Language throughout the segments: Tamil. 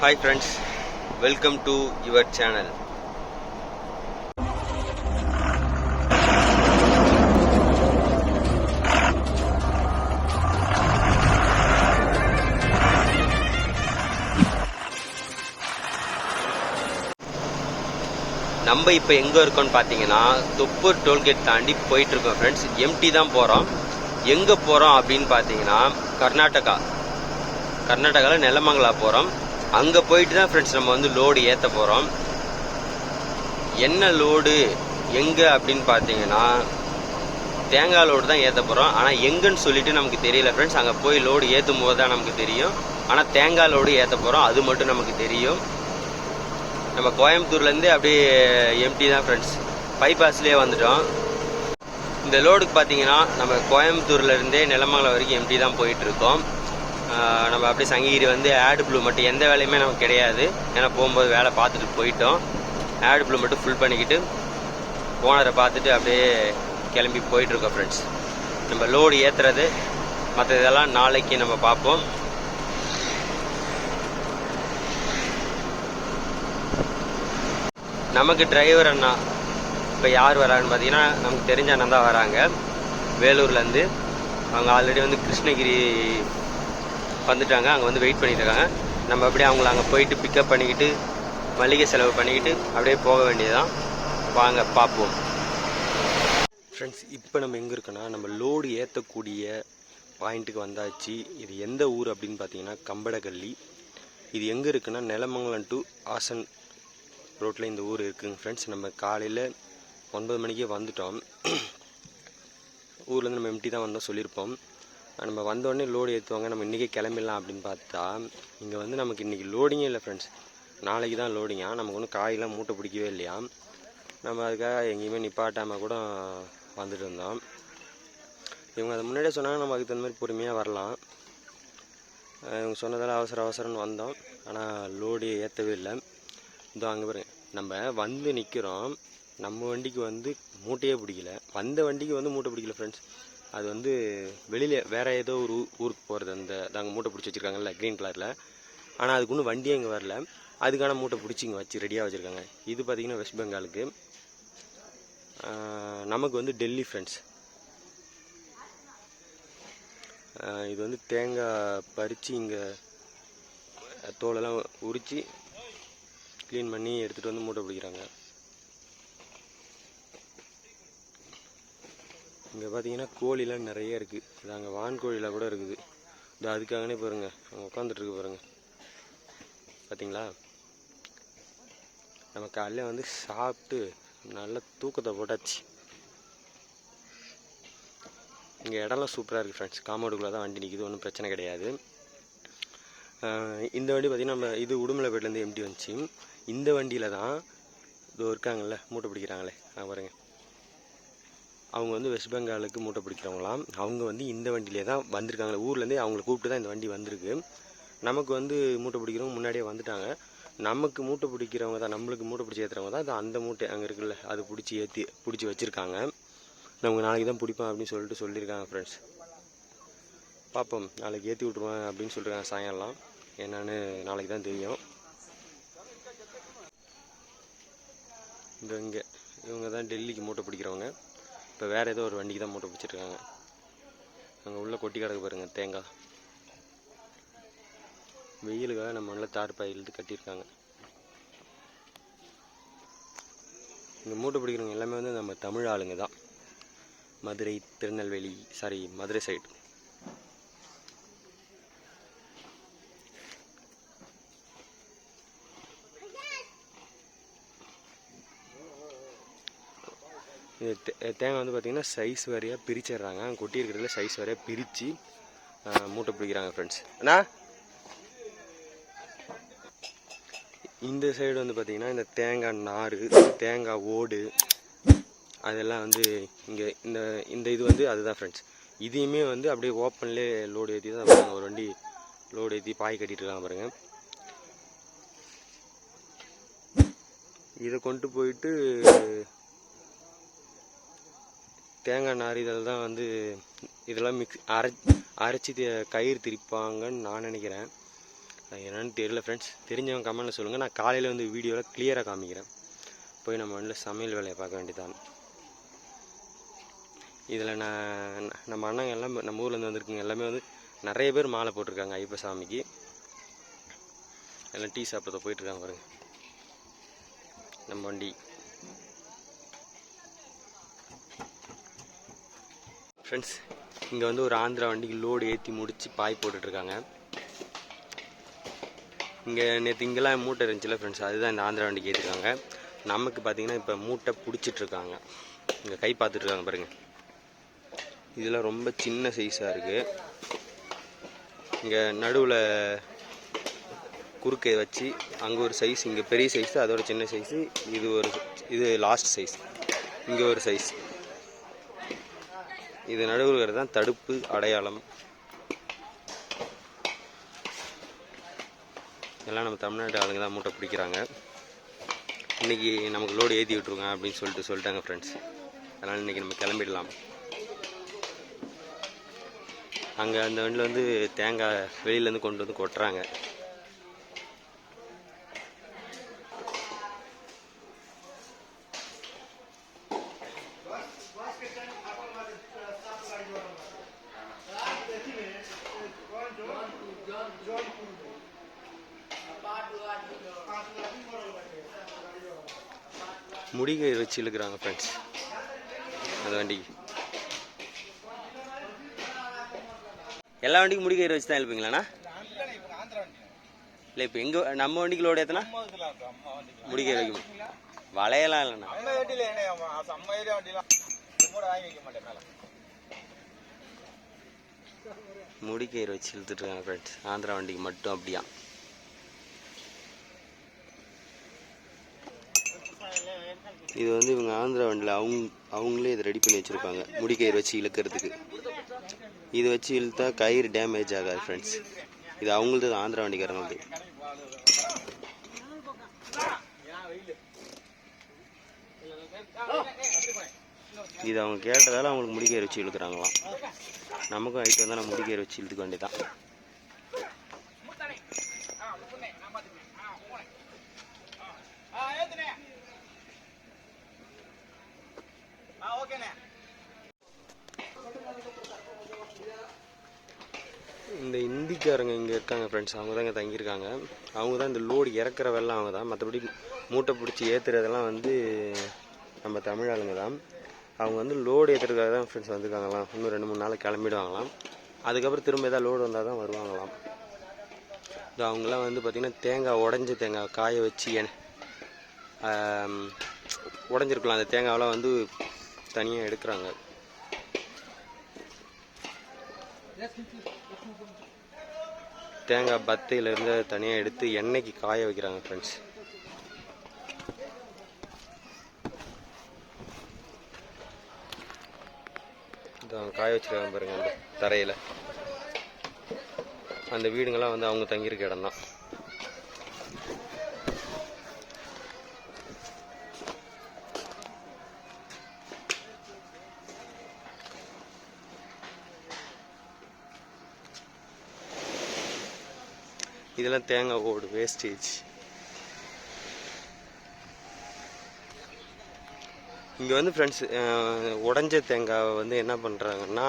Hi friends welcome to your channel நம்ம இப்போ எங்கே இருக்கோம்னு பார்த்தீங்கன்னா தொப்பூர் டோல்கேட் தாண்டி போயிட்டு இருக்கோம் ஃப்ரெண்ட்ஸ் எம்டி தான் போகிறோம் எங்கே போகிறோம் அப்படின்னு பார்த்தீங்கன்னா கர்நாடகா. கர்நாடகாவில் நெலமங்கலா போகிறோம் அங்கே போயிட்டு தான் ஃப்ரெண்ட்ஸ் நம்ம வந்து லோடு ஏற்ற போகிறோம் என்ன லோடு எங்கே அப்படின்னு பார்த்தீங்கன்னா தேங்காய் லோடு தான் ஏற்ற போகிறோம் ஆனால் எங்கன்னு சொல்லிட்டு நமக்கு தெரியல ஃப்ரெண்ட்ஸ் அங்கே போய் லோடு ஏற்றும் போது தான் நமக்கு தெரியும். ஆனால் தேங்காய் லோடு ஏற்ற போகிறோம் அது மட்டும் நமக்கு தெரியும். நம்ம கோயம்புத்தூர்லேருந்தே அப்படியே எம்டி தான் ஃப்ரெண்ட்ஸ் பைபாஸ்லேயே வந்துட்டோம். இந்த லோடுக்கு பார்த்தீங்கன்னா நம்ம கோயம்புத்தூர்லேருந்தே நிலமங்கலம் வரைக்கும் எம்டி தான் போயிட்டுருக்கோம் நம்ம அப்படியே சங்ககிரி வந்து ஆடு ப்ளூ மட்டும் எந்த வேலையுமே நமக்கு கிடையாது. ஏன்னா போகும்போது வேலை பார்த்துட்டு போயிட்டோம். ஆடு ப்ளூ மட்டும் ஃபுல் பண்ணிக்கிட்டு ஓனரை பார்த்துட்டு அப்படியே கிளம்பி போயிட்டுருக்கோம் ஃப்ரெண்ட்ஸ் நம்ம லோடு ஏற்றுறது மற்ற இதெல்லாம் நாளைக்கு நம்ம பார்ப்போம். நமக்கு டிரைவர் அண்ணா இப்போ யார் வராங்கன்னு பார்த்தீங்கன்னா நமக்கு தெரிஞ்ச அண்ணன் தான் வராங்க. வேலூர்லேருந்து அவங்க ஆல்ரெடி வந்து கிருஷ்ணகிரி வந்துட்டாங்க அங்கே வந்து வெயிட் பண்ணிட்டு இருக்காங்க. நம்ம அப்படியே அவங்கள அங்கே போயிட்டு பிக்கப் பண்ணிக்கிட்டு மளிகை செலவு பண்ணிக்கிட்டு அப்படியே போக வேண்டியதுதான். வாங்க பார்ப்போம். ஃப்ரெண்ட்ஸ் இப்போ நம்ம எங்கே இருக்கோன்னா நம்ம லோடு ஏற்றக்கூடிய பாயிண்ட்டுக்கு வந்தாச்சு. இது எந்த ஊர் அப்படின்னு பார்த்தீங்கன்னா கம்படகல்லி இது எங்கே இருக்குன்னா நிலமங்கலம் டு ஆசன் ரோட்டில் இந்த ஊர் இருக்குங்க ஃப்ரெண்ட்ஸ் நம்ம காலையில் ஒன்பது மணிக்கே வந்துட்டோம். ஊர்லேருந்து நம்ம எம்டி தான் வந்தோம் சொல்லியிருப்போம். நம்ம வந்தோடனே லோடு ஏற்றுவாங்க நம்ம இன்றைக்கே கிளம்பிடலாம் அப்படின்னு பார்த்தா இங்கே வந்து நமக்கு இன்றைக்கி லோடிங்கே இல்லை ஃப்ரெண்ட்ஸ் நாளைக்கு தான் லோடிங்கா நமக்கு ஒன்றும் காயெல்லாம் மூட்டை பிடிக்கவே இல்லையா? நம்ம அதுக்காக எங்கேயுமே நிப்பாட்டாமல் கூட வந்துட்டு இருந்தோம். இவங்க அதை முன்னாடியே சொன்னாங்க நம்ம அதுக்கு தகுந்த மாதிரி பொறுமையாக வரலாம். இவங்க சொன்னதால் அவசர அவசரம்னு வந்தோம். ஆனால் லோடு ஏற்றவே இல்லை. இதோ அங்கே பாருங்க. நம்ம வந்து நிற்கிறோம் நம்ம வண்டிக்கு வந்து மூட்டையே பிடிக்கல. வந்த வண்டிக்கு வந்து மூட்டை பிடிக்கல ஃப்ரெண்ட்ஸ் அது வந்து வெளியில் வேறு ஏதோ ஒரு ஊருக்கு போகிறது அந்த நாங்கள் மூட்டை பிடிச்சி வச்சுருக்காங்கல்ல க்ரீன் கலரில் ஆனால் அதுக்கு இன்னும் வண்டியே இங்கே வரல. அதுக்கான மூட்டை பிடிச்சி இங்கே வச்சு ரெடியாக வச்சுருக்காங்க. இது பார்த்திங்கன்னா வெஸ்ட் பெங்காலுக்கு நமக்கு வந்து டெல்லி ஃப்ரெண்ட்ஸ் இது வந்து தேங்காய் பறித்து இங்கே தோலெல்லாம் உரித்து க்ளீன் பண்ணி எடுத்துகிட்டு வந்து மூட்டை பிடிக்கிறாங்க. இங்கே பார்த்தீங்கன்னா கோழிலாம் நிறைய இருக்குது இது அங்கே வான்கோழிலாம் கூட இருக்குது. இது அதுக்காகனே பாருங்க. அங்கே உட்காந்துட்ருக்கு பாருங்க. பார்த்தீங்களா நம்ம காலையில் வந்து சாப்பிட்டு நல்ல தூக்கத்தை போட்டாச்சு. இங்கே இடம்லாம் சூப்பராக இருக்குது ஃப்ரெண்ட்ஸ் காமோடுக்குள்ளே தான் வண்டி நிற்கிது ஒன்றும் பிரச்சனை கிடையாது. இந்த வண்டி பார்த்திங்கன்னா நம்ம இது உடுமலைப்பேட்டிலேருந்து எம்டி வந்துச்சு. இந்த வண்டியில் தான் இதோ இருக்காங்கல்ல மூட்டை பிடிக்கிறாங்களே. அங்க பாருங்க. அவங்க வந்து வெஸ்ட் பெங்காலுக்கு மூட்டை பிடிக்கிறவங்களாம். அவங்க வந்து இந்த வண்டியிலே தான் வந்திருக்காங்களே ஊர்லேருந்தே அவங்கள கூப்பிட்டு தான் இந்த வண்டி வந்திருக்கு. நமக்கு வந்து மூட்டை பிடிக்கிறவங்க முன்னாடியே வந்துட்டாங்க. நமக்கு மூட்டை பிடிக்கிறவங்க தான் நம்மளுக்கு மூட்டை பிடிச்சி ஏற்றுறவங்க தான் அது அந்த மூட்டை அங்கே இருக்குல்ல அது பிடிச்சி ஏற்றி பிடிச்சி வச்சுருக்காங்க. நமக்கு நாளைக்கு தான் பிடிப்பேன் அப்படின்னு சொல்லிட்டு சொல்லியிருக்காங்க ஃப்ரெண்ட்ஸ் பார்ப்போம் நாளைக்கு ஏற்றி விட்ருவேன் அப்படின்னு சொல்லியிருக்காங்க சாயங்காலம் என்னன்னு நாளைக்கு தான் தெரியும். இந்த இங்கே. இவங்க தான் டெல்லிக்கு மூட்டை பிடிக்கிறவங்க. இப்போ வேறு ஏதோ ஒரு வண்டிக்கு தான் மூட்டை பிடிச்சிருக்காங்க. அங்கே உள்ளே கொட்டி கிடக்கு பாருங்கள் தேங்காய். வெயிலுக்காக நம்ம நல்லா தார்பாய் இழுத்து கட்டியிருக்காங்க. இந்த மூட்டை பிடிக்கிறவங்க எல்லாமே வந்து நம்ம தமிழ் ஆளுங்க தான். மதுரை திருநெல்வேலி சாரி மதுரை சைடு இது தேங்காய் வந்து பார்த்திங்கன்னா சைஸ் வரையாக பிரிச்சிடுறாங்க. கொட்டி இருக்கிறதுல சைஸ் வரையாக பிரித்து மூட்டை பிடிக்கிறாங்க ஃப்ரெண்ட்ஸ் அண்ணா? இந்த சைடு வந்து பார்த்திங்கன்னா இந்த தேங்காய் நார் தேங்காய் ஓடு அதெல்லாம் வந்து இங்கே இந்த இந்த இது வந்து அதுதான் ஃப்ரெண்ட்ஸ் இதையுமே வந்து அப்படியே ஓப்பன்லேயே லோடு ஏற்றி தான் பாருங்கள் ஒரு வண்டி லோடு ஏற்றி பாய் கட்டிகிட்டு இருக்காங்க பாருங்கள் இதை கொண்டு போயிட்டு தேங்காய் நார் இதில் தான் வந்து இதெல்லாம் மிக்ஸ் அரை அரைச்சி தி- கயிறு திரிப்பாங்கன்னு நான் நினைக்கிறேன். என்னென்னு தெரியல ஃப்ரெண்ட்ஸ் தெரிஞ்சவங்க கமெண்ட்டில் சொல்லுங்கள் நான் காலையில் வந்து வீடியோவில் கிளியராக காமிக்கிறேன். போய் நம்ம வந்து சமையல் வேலையை பார்க்க வேண்டியதான் இதில் நான் நம்ம அண்ணங்க எல்லாம் நம்ம ஊர்லேருந்து வந்திருக்குங்க எல்லாமே வந்து நிறைய பேர் மாலை போட்டிருக்காங்க ஐயப்ப சாமிக்கு. எல்லாம் டீ சாப்பிட்றத போயிட்டுருக்காங்க பாருங்க. நம்ம வண்டி. ஃப்ரெண்ட்ஸ் இங்கே வந்து ஒரு ஆந்திரா வண்டிக்கு லோடு ஏற்றி முடித்து பாய் போட்டுட்ருக்காங்க. இங்கே நேற்று இங்கெல்லாம் மூட்டை இருந்துச்சுல ஃப்ரெண்ட்ஸ் அதுதான் இந்த ஆந்திரா வண்டிக்கு ஏற்றிருக்காங்க நமக்கு பார்த்தீங்கன்னா இப்போ மூட்டை பிடிச்சிட்ருக்காங்க. இங்கே கை பார்த்துட்ருக்காங்க பாருங்கள் இதெல்லாம் ரொம்ப சின்ன சைஸாக இருக்குது இங்கே நடுவில் குறுக்கை வச்சு அங்கே ஒரு சைஸ் இங்கே பெரிய சைஸ் அதோட சின்ன சைஸு இது ஒரு இது லாஸ்ட் சைஸ் இங்கே ஒரு சைஸ் இது நடுவில் இருக்கிறது தான் தடுப்பு அடையாளம். எல்லாம் நம்ம தமிழ்நாட்டு ஆளுங்க தான் மூட்டை பிடிக்கிறாங்க. இன்றைக்கி நமக்கு லோடு ஏற்றி விட்ருங்க அப்படின்னு சொல்லிட்டு சொல்லிட்டாங்க ஃப்ரெண்ட்ஸ் அதனால் இன்றைக்கி நம்ம கிளம்பிடலாம். அங்கே அந்த வண்டியில் வந்து தேங்காய் வெளியிலேருந்து கொண்டு வந்து கொட்டுறாங்க. வச்சு இழுக்கிறாங்க ஃப்ரெண்ட்ஸ் அந்த வண்டிக்கு. எல்லா வண்டிக்கும் முடிகயிறு வச்சு தான் இழுப்பீங்களாண்ணா? இல்லை இப்போ எங்கள் நம்ம வண்டிக்கு லோடு ஏற்றினா முடிகயிறு வைக்கும் வளையலாம் இல்லைண்ணா. முடி வண்டியில முடிக்கயிறு வச்சு இழுத்துட்டு இருக்காங்க ஃப்ரெண்ட்ஸ் ஆந்திரா வண்டிக்கு மட்டும் அப்படியா இது வந்து இவங்க ஆந்திரா வண்டியில் அவங்க அவங்களே இதை ரெடி பண்ணி வச்சுருப்பாங்க. முடிக்கயிறு வச்சு இழுக்கிறதுக்கு. இது வச்சு இழுத்தா கயிறு டேமேஜ் ஆகாது ஃப்ரெண்ட்ஸ் இது அவங்களது ஆந்திரா வண்டிக்காரங்களது இது அவங்க கேட்டதால அவங்களுக்கு முடிக்கயிறு வச்சு இழுக்கிறாங்களாம். நமக்கும் ஐட்டம் தான் நம்ம முடிக்கயிறு வச்சு இழுத்துக்க வேண்டியதான் ஆ ஏத்துனே ஆ ஓகேண்ணே. இந்த இந்திக்காரங்க இங்கே இருக்காங்க ஃப்ரெண்ட்ஸ் அவங்க தான் இங்கே தங்கியிருக்காங்க. அவங்க தான் இந்த லோடு இறக்குற வெள்ளம் அவங்க தான். மற்றபடி மூட்டை பிடிச்சி ஏற்றுறதெல்லாம் வந்து நம்ம தமிழ் ஆளுங்க தான். அவங்க வந்து லோடு ஏற்றுறதுக்காக தான் ஃப்ரெண்ட்ஸ் வந்திருக்காங்களாம். இன்னும் ரெண்டு மூணு நாள் கிளம்பிடுவாங்களாம். அதுக்கப்புறம் திரும்ப ஏதாவது லோடு வந்தால் தான் வருவாங்களாம். இது அவங்களாம் வந்து பார்த்திங்கன்னா தேங்காய் உடஞ்ச தேங்காய் காய வச்சு உடஞ்சிருக்கலாம். அந்த தேங்காவெலாம் வந்து தனியாக எடுக்கிறாங்க. தேங்காய் பத்தையிலேருந்து தனியாக எடுத்து எண்ணெய்க்கு காய வைக்கிறாங்க ஃப்ரெண்ட்ஸ் இதான் காய வச்சிருக்காங்க பாருங்க அந்த தரையில். அந்த வீடுங்கள்லாம் வந்து அவங்க தங்கியிருக்க இடம் தான். இதெல்லாம் தேங்காய் ஓடு வேஸ்டேஜ் இங்கே வந்து ஃப்ரெண்ட்ஸ் உடஞ்ச தேங்காவை வந்து என்ன பண்ணுறாங்கன்னா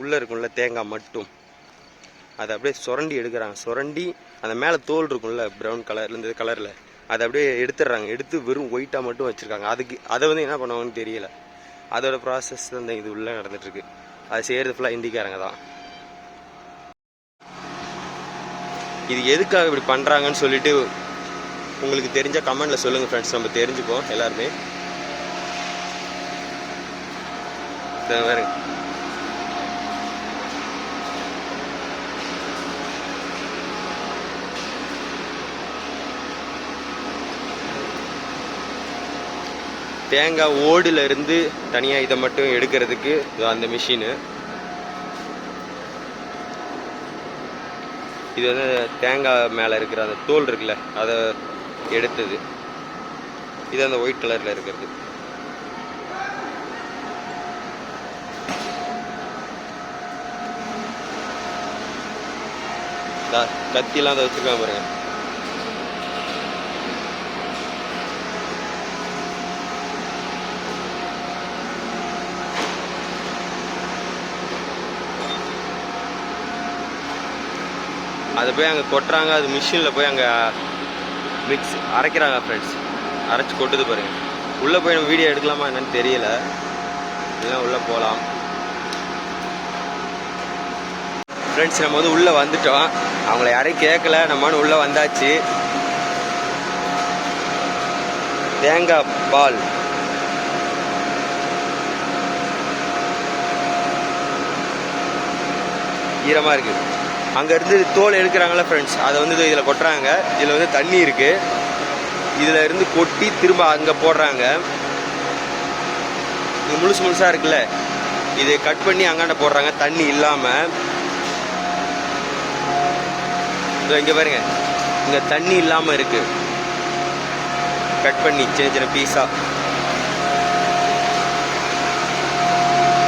உள்ளே இருக்கும்ல தேங்காய் மட்டும். அதை அப்படியே சுரண்டி எடுக்கிறாங்க. சுரண்டி அந்த மேலே தோல் இருக்கும்ல ப்ரௌன் கலர்ல இந்த கலரில் அதை அப்படியே எடுத்துடுறாங்க. எடுத்து வெறும் ஒயிட்டாக மட்டும் வச்சுருக்காங்க. அதுக்கு அதை வந்து என்ன பண்ணுவாங்கன்னு தெரியல. அதோட ப்ராசஸ் தான் இந்த இது உள்ளே நடந்துட்டுருக்கு. அது செய்கிறது ஃபுல்லாக இந்திக்காரங்க தான். இது எதுக்காக இப்படி பண்ணுறாங்கன்னு சொல்லிட்டு உங்களுக்கு தெரிஞ்ச கமெண்டில் சொல்லுங்க ஃப்ரெண்ட்ஸ் நம்ம தெரிஞ்சுப்போம் எல்லாருமே. பாருங்க. தேங்காய் ஓடுல இருந்து தனியாக இதை மட்டும் எடுக்கிறதுக்கு அந்த மிஷினு இது வந்து தேங்காய் மேலே இருக்கிற அந்த தோல் இருக்குல்ல அதை எடுத்தது. இது அந்த ஒயிட் கலரில் இருக்கிறது. இந்தா, கத்திலாம் அதை வச்சுருக்காங்க பாருங்க. அதை போய் அங்கே கொட்டுறாங்க அது மிஷினில் போய் அங்கே மிக்ஸ் அரைக்கிறாங்க ஃப்ரெண்ட்ஸ் அரைச்சி கொட்டுது பாருங்கள் உள்ளே போய் நம்ம வீடியோ எடுக்கலாமா என்னன்னு தெரியல. இல்லை உள்ளே போகலாம் ஃப்ரெண்ட்ஸ் நம்ம வந்து உள்ளே வந்துட்டோம். அவங்கள யாரையும் கேட்கல நம்மனு உள்ளே வந்தாச்சு. தேங்காய் பால். ஈரமாக இருக்குது அங்கேருந்து தோல் எடுக்கிறாங்களே ஃப்ரெண்ட்ஸ் அதை வந்து இதில் கொட்டுறாங்க. இதில் வந்து தண்ணி இருக்குது இதில் இருந்து கொட்டி திரும்ப அங்கே போடுறாங்க. இது முழுசு முழுசாக இருக்குல்ல. இது கட் பண்ணி அங்காண்ட போடுறாங்க. தண்ணி இல்லாமல் இங்கே பாருங்க. இங்கே தண்ணி இல்லாமல் இருக்கு. கட் பண்ணி சின்ன சின்ன பீஸா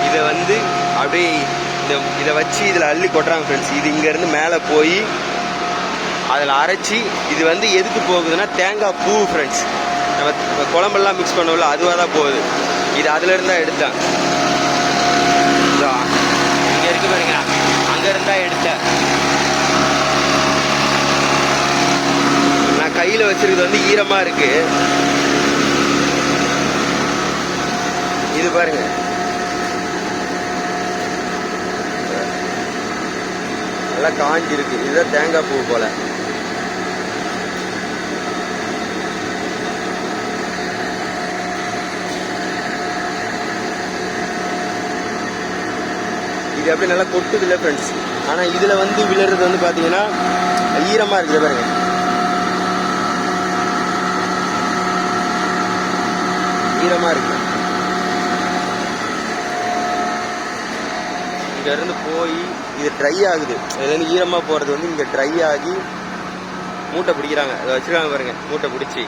இதை வந்து அப்படியே இதை இதை வச்சு இதில் அள்ளி கொட்டுறாங்க ஃப்ரெண்ட்ஸ் இது இங்கேருந்து மேலே போய் அதில் அரைச்சி இது வந்து எதுக்கு போகுதுன்னா தேங்காய் பூ ஃப்ரெண்ட்ஸ் நம்ம குழம்பெல்லாம் மிக்ஸ் பண்ணவில்ல அதுவாக தான் போகுது. இது அதுலேருந்து தான் எடுத்தேன் இங்கே இருக்கு பாருங்க. அங்கேருந்து தான் எடுத்தேன் நான் கையில் வச்சுருக்கிறது வந்து ஈரமாக இருக்குது இது பாருங்கள் நல்லா காஞ்சி இருக்கு இதுதான் தேங்காய் பூ போல. இது அப்படியே நல்லா கொட்டுது இல்லை ஃப்ரெண்ட்ஸ் ஆனால் இதில் வந்து விழுறது வந்து பார்த்தீங்கன்னா ஈரமாக இருக்குது பாருங்க. ஈரமாக இருக்கு. இங்கேருந்து போய் இது ட்ரை ஆகுது. இதுலேருந்து ஈரமாக போகிறது வந்து இங்கே ட்ரை ஆகி மூட்டை பிடிக்கிறாங்க. அதை வச்சுருக்காங்க பாருங்க மூட்டை பிடிச்சி.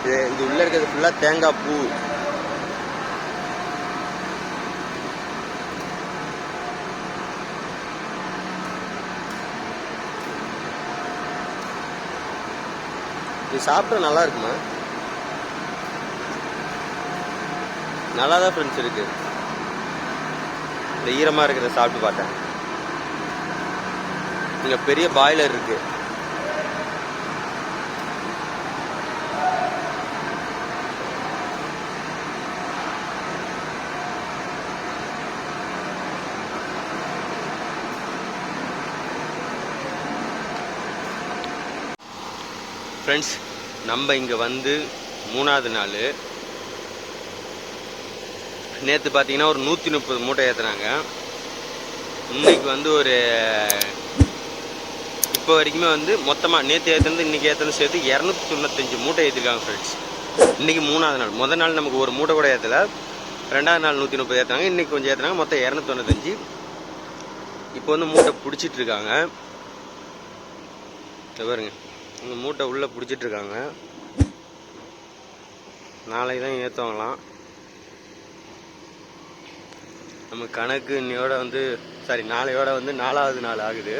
இது இது உள்ளே இருக்கிறது ஃபுல்லாக தேங்காய் பூ. இது சாப்பிட்டா நல்லா இருக்குமா? நல்லா தான் ஃப்ரெண்ட்ஸ் இருக்கு. இந்த ஈரமாக இருக்கிறத சாப்பிட்டு பார்த்தேன். இங்கே பெரிய பாய்லர் இருக்கு. ஃப்ரெண்ட்ஸ் நம்ம இங்கே வந்து மூணாவது நாள். நேற்று பார்த்தீங்கன்னா ஒரு நூற்றி முப்பது மூட்டை ஏற்றுனாங்க இன்னைக்கு வந்து ஒரு இப்போ வரைக்குமே வந்து மொத்தமாக நேற்று ஏற்றுனது இன்றைக்கி ஏற்றுனது சேர்த்து இரநூத்தி தொண்ணூத்தஞ்சு மூட்டை ஏற்றிருக்காங்க ஃப்ரெண்ட்ஸ் இன்னைக்கு மூணாவது நாள். முதல் நாள் நமக்கு ஒரு மூட்டை கூட ஏற்றலை ரெண்டாவது நாள் நூற்றி முப்பது ஏற்றுனாங்க இன்னைக்கு கொஞ்சம் ஏற்றுனாங்க மொத்தம் இரநூத்தி தொண்ணூத்தஞ்சு. இப்போ வந்து மூட்டை பிடிச்சிட்டு இருக்காங்க. பாருங்க. இந்த மூட்டை உள்ளே பிடிச்சிட்டு இருக்காங்க. நாளைக்கு தான் ஏற்றுவாங்களாம் நம்ம கணக்கு இன்னையோட வந்து சாரி நாளையோட வந்து நாலாவது நாள் ஆகுது.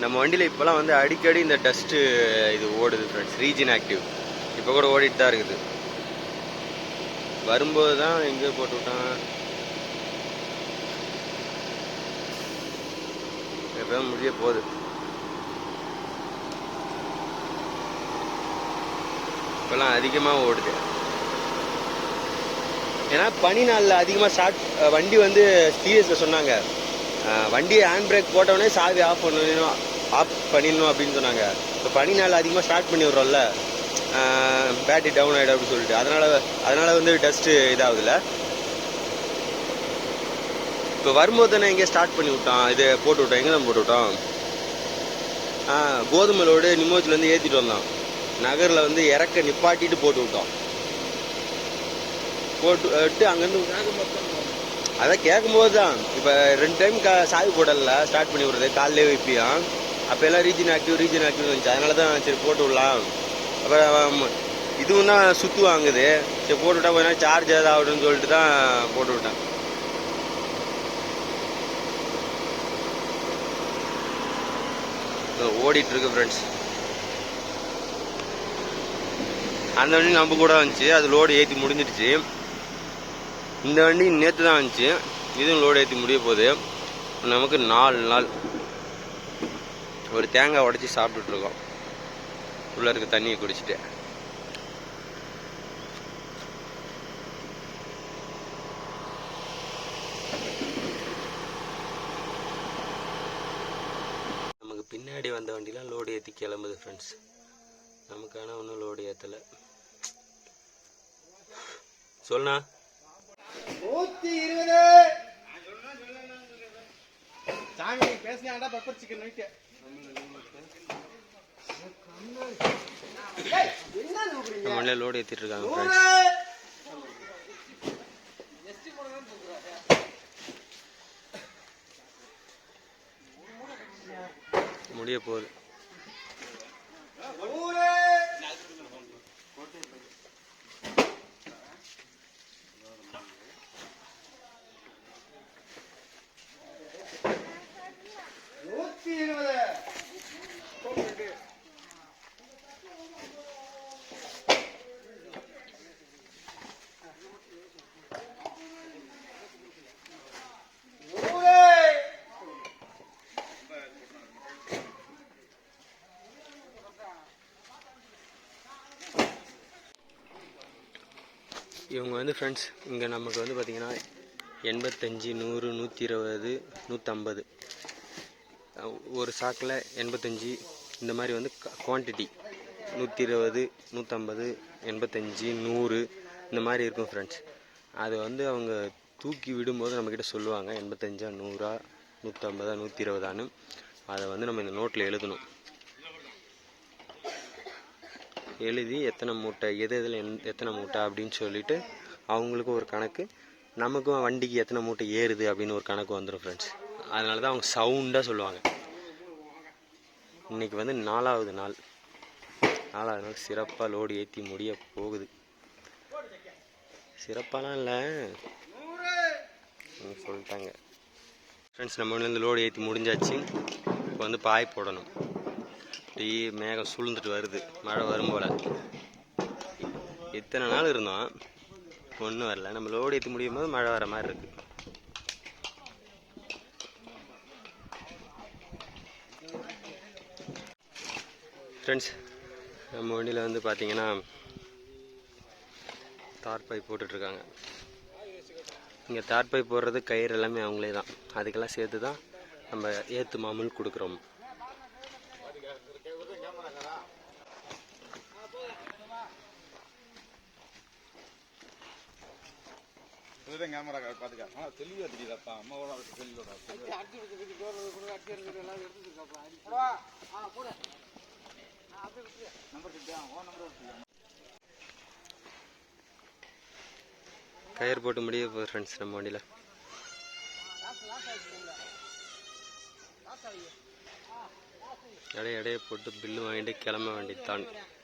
நம்ம வண்டியில் இப்போலாம் வந்து அடிக்கடி இந்த டஸ்ட்டு இது ஓடுது ஃப்ரெண்ட்ஸ் ரீஜன் ஆக்டிவ் இப்போ கூட ஓடிட்டு தான் இருக்குது. வரும்போது தான் எங்கே போட்டு விட்டான்? எப்போ முடிய போகுது. இப்போலாம் அதிகமாக ஓடுது. ஏன்னா பனி நாளில் அதிகமாக ஷார்ட் வண்டி வந்து சீரியஸில் சொன்னாங்க. வண்டியை ஹேண்ட் பிரேக் போட்டவுடனே சாவி ஆஃப் பண்ணணும் ஆஃப் பண்ணிடணும் அப்படின்னு சொன்னாங்க. இப்போ பனி நாள் அதிகமாக ஸ்டார்ட் பண்ணி விட்றோம்ல பேட்டரி டவுன் ஆகிடும் அப்படின்னு சொல்லிட்டு. அதனால அதனால வந்து டஸ்ட்டு இதாகுதுல்ல. இப்போ வரும்போது தானே எங்கே ஸ்டார்ட் பண்ணி விட்டான் இது போட்டு விட்டோம். எங்கே தான் போட்டு விட்டோம்? ஆ கோதுமை லோடு நிமோஜ்லேருந்து ஏற்றிட்டு வந்தோம். நகரில் வந்து இறக்க நிப்பாட்டிட்டு போட்டு விட்டோம். போட்டு விட்டு அங்கேருந்து அதான் கேட்கும்போது தான். இப்போ ரெண்டு டைம் கா சாவி போடல ஸ்டார்ட் பண்ணி விடுறது காலையிலே வைப்பியும் அப்போ எல்லாம் ரீஜன் ஆக்டிவ் ரீஜன் ஆக்டிவ் இருந்துச்சு அதனால தான் சரி போட்டு விடலாம். அப்புறம் இதுவும் தான் சுத்து வாங்குது. சரி போட்டு விட்டா கொஞ்ச நேரம் சார்ஜ் ஏதாவது ஆகட்டும்னு சொல்லிட்டு தான் போட்டு விட்டேன். ஓடிட்டு இருக்கு ஃப்ரெண்ட்ஸ் அந்த வண்டி நம்ம கூட வந்துச்சு. அது லோடு ஏற்றி முடிஞ்சிடுச்சு. இந்த வண்டி நேற்று தான் வந்துச்சு. இதுவும் லோடு ஏற்றி முடிய போகுது. நமக்கு நாலு நாள். ஒரு தேங்காய் உடச்சி சாப்பிட்டுட்டு இருக்கோம். உள்ள இருக்க தண்ணியை குடிச்சிட்டு. நமக்கு பின்னாடி வந்த வண்டிலாம் லோடு ஏற்றி கிளம்புது ஃப்ரெண்ட்ஸ் நமக்கான ஒன்றும் லோடு ஏற்றலை சொல்லுண்ணா. நூத்தி இருபது. சாமி பேசினாண்டா பெப்பர் சிக்கன் நைட்டு வண்டியில் லோடு ஏற்றிட்டு இருக்காங்க முடிய போகுது நூத்தி இருபது இவங்க வந்து ஃப்ரெண்ட்ஸ் இங்கே நமக்கு வந்து பார்த்திங்கன்னா எண்பத்தஞ்சு நூறு நூற்றி இருபது நூற்றம்பது ஒரு சாக்கில் எண்பத்தஞ்சு இந்த மாதிரி வந்து குவான்டிட்டி நூற்றி இருபது நூற்றம்பது எண்பத்தஞ்சு நூறு இந்த மாதிரி இருக்கும் ஃப்ரெண்ட்ஸ் அது வந்து அவங்க தூக்கி விடும்போது நம்மக்கிட்ட சொல்லுவாங்க எண்பத்தஞ்சா நூறா நூற்றம்பதா நூற்றி இருபதான்னு அதை வந்து நம்ம இந்த நோட்டில் எழுதணும். எழுதி எத்தனை மூட்டை எது எதில் எந் எத்தனை மூட்டை அப்படின்னு சொல்லிட்டு அவங்களுக்கும் ஒரு கணக்கு நமக்கும் வண்டிக்கு எத்தனை மூட்டை ஏறுது அப்படின்னு ஒரு கணக்கு வந்துடும் ஃப்ரெண்ட்ஸ் அதனால தான் அவங்க சவுண்டாக சொல்லுவாங்க. இன்னைக்கு வந்து நாலாவது நாள். நாலாவது நாள் சிறப்பாக லோடு ஏற்றி முடிய போகுது. சிறப்பாலாம் இல்லை. சொல்லிட்டாங்க. ஃப்ரெண்ட்ஸ் நம்ம வந்து லோடு ஏற்றி முடிஞ்சாச்சு. இப்போ வந்து பாய் போடணும். டீ மேகம் சூழ்ந்துட்டு வருது. மழை வரும் போல. இத்தனை நாள் இருந்தோம். ஒன்றும் வரல. நம்ம லோடு ஏற்றி முடியும் போது மழை வர மாதிரி இருக்கு. ஃப்ரெண்ட்ஸ் நம்ம வண்டியில் வந்து பார்த்தீங்கன்னா தார் பைப் போட்டுட்ருக்காங்க. இங்கே தார் பைப் போடுறது கயிறு எல்லாமே அவங்களே தான் அதுக்கெல்லாம் சேர்த்து தான் நம்ம ஏற்று மாமூல் கொடுக்குறோம். தெளிவா தெரியுதாப்பா அம்மாவோட தெளிவோட கயிறு போட்டு முடிய போகுது ஃப்ரெண்ட்ஸ் நம்ம வண்டியில். இடைய இடைய போட்டு பில்லு வாங்கிட்டு கிளம்ப வேண்டியதுதான். ம்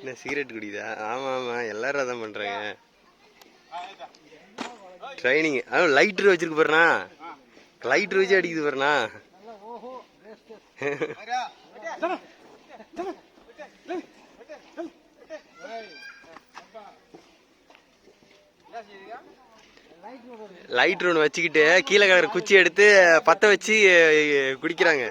என்ன சிகரெட் குடிக்குதா? ஆமாம் ஆமாம் எல்லாரும் அதான் பண்ணுறாங்க ட்ரைனிங் அதுவும் லைட்ரு வச்சிருக்கு பாருண்ணா. லைட்ரு வச்சு அடிக்குது பாருண்ணா. லைட்ரு ஒன்று வச்சுக்கிட்டு கீழே கிடக்குற குச்சி எடுத்து பற்ற வச்சு குடிக்கிறாங்க.